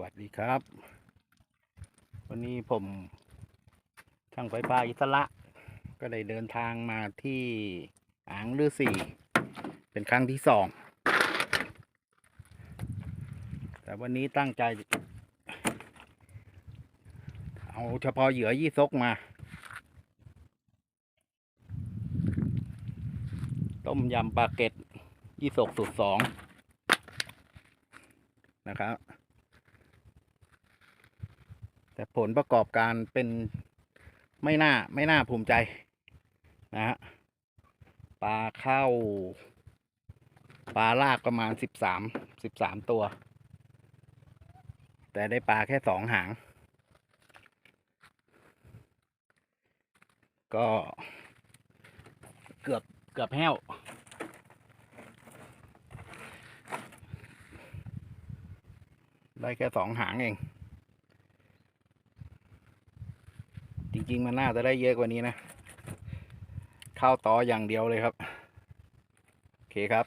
วัสดีครับ วันนี้ผมช่างไฟฟ้าอิสระ ก็ได้เดินทางมาที่อ่างลือสี่เป็นครั้งที่สอง แต่วันนี้ตั้งใจ เอาเฉพาะเหยื่อยี่ซกมา ต้มยำปลาเก็ดยี่สกสูตรสองนะครับ แต่ผลประกอบการเป็นไม่น่าไม่น่าภูมิใจ นะฮะปลาเข้าปลาลากประมาณสิบสามสิบสามตัว แต่ได้ปลาแค่สองหาง ก็เกือบเกือบแห้ว ได้แค่สองหางเอง จริงๆ มันน่าจะได้เยอะกว่านี้นะ เข้าต่ออย่างเดียวเลยครับ โอเคครับ